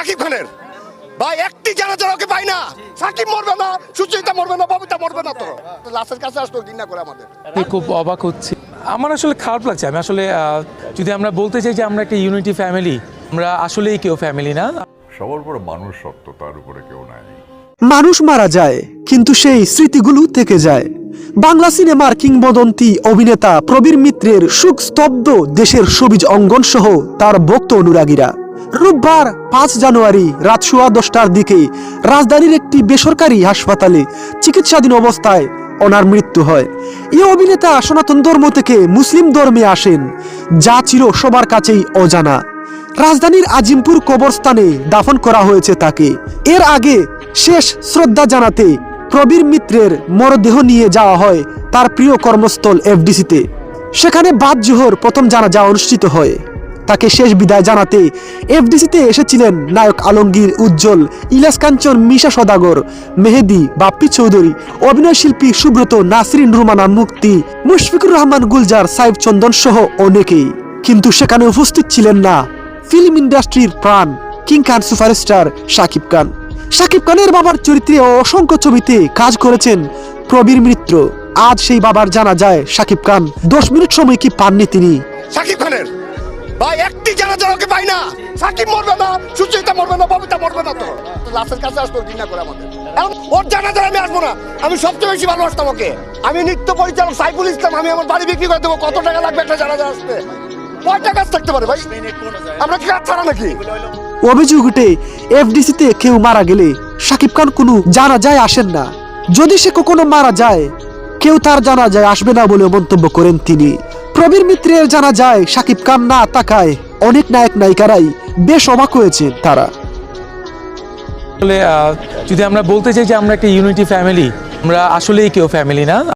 সাকিব খানের। ভাই একটি জানাজার ওকে পাই না। সাকিব মরবে না সুচরিতা মরবে না ববিতা মরবে না তো। লাশের কাছে আসতো ঘৃণা করে আমাদের। আমি খুব অবাক হচ্ছি। আমার আসলে খারাপ লাগছে। আমি আসলে যদি আমরা বলতে চাই যে আমরা একটা ইউনিটি ফ্যামিলি আমরা আসলেই কেউ ফ্যামিলি না। সবার উপরে মানুষ সত্য তার উপরে কেউ নাই। মানুষ মারা যায় কিন্তু সেই স্মৃতিগুলো থেকে যায়। বাংলা সিনেমার কিংবদন্তি অভিনেতা প্রবীর মিত্রের সুখ স্তব্ধ দেশের সবুজ অঙ্গন সহ তার ভক্ত অনুরাগীরা। রোববার পাঁচ জানুয়ারি রাত সোয়া দশটার দিকে রাজধানীর একটি বেসরকারি হাসপাতালে চিকিৎসাধীন অবস্থায় ওনার মৃত্যু হয়। এই অভিনেতা সনাতন ধর্ম থেকে মুসলিম ধর্মে আসেন, যা ছিল সবার কাছেই অজানা। রাজধানীর আজিমপুর কবরস্থানে দাফন করা হয়েছে তাকে। এর আগে শেষ শ্রদ্ধা জানাতে প্রবীর মিত্রের মরদেহ নিয়ে যাওয়া হয় তার প্রিয় কর্মস্থল এফডিসিতে। সেখানে বাদ জোহর প্রথম জানাজা অনুষ্ঠিত হয়। তাকে শেষ বিদায় জানাতে এফডিসিতে এসেছিলেন নায়ক আলমগীর উজ্জ্বল ইলাস কাঞ্চন, মিশা সদাগর, মেহেদি, বাপ্পি চৌধুরী, অভিনয় শিল্পী সুব্রত, নাসরিন রুমানা, মুক্তি, মুশফিকুর রহমান, গুলজার সাইব চন্দন সহ অনেকেই। কিন্তু সেখানে উপস্থিত ছিলেন না ফিল্ম ইন্ডাস্ট্রির প্রাণ, কিং খান সুপারস্টার শাকিব খান। শাকিব খানের বাবার চরিত্রে অসংখ্য ছবিতে কাজ করেছেন প্রবীর মিত্র। আজ সেই বাবার জানা যায় শাকিব খান। দশ মিনিট সময় কি পাননি তিনি? সাকিব খানের? ভাই, একটি জানাজার ওকে পাই না। সাকিব মরবে না, সুচরিতা মরবে না, ববিতা মরবে না তো। লাশের কাছে আসতো ঘৃণা করে আমাদের। ওর জানাজার আমি আসব না। আমি সবচেয়ে বেশি ভালোবাসতাম ওকে। আমি নৃত্য পরিচালক সাইফুল ইসলাম, আমি আমার বাড়ি বিক্রি করে দেবো। কত টাকা লাগবে একটা জানাজা আসতে? কয়টা কাজ থাকতে পারে ভাই? আমরা কি কাজ ছাড়া নাকি? অভিযোগ উঠে, এফডিসিতে কেউ মারা গেলে শাকিব খান কোনো জানা যায় আসেন না। যদি সে কখনো মারা যায়, কেউ তার জানা যায় আসবে না বলে মন্তব্য করেন তিনি। প্রবীর মিত্রের জানা যায়, সাকিব খান না তাকায়। অনেক নায়ক নায়িকারাই বেশ অবাক হয়েছে তারা। যদি আমরা বলতে চাই যে আমরা একটা ইউনিটি ফ্যামিলি আমরা আসলেই কেউ ফ্যামিলি না।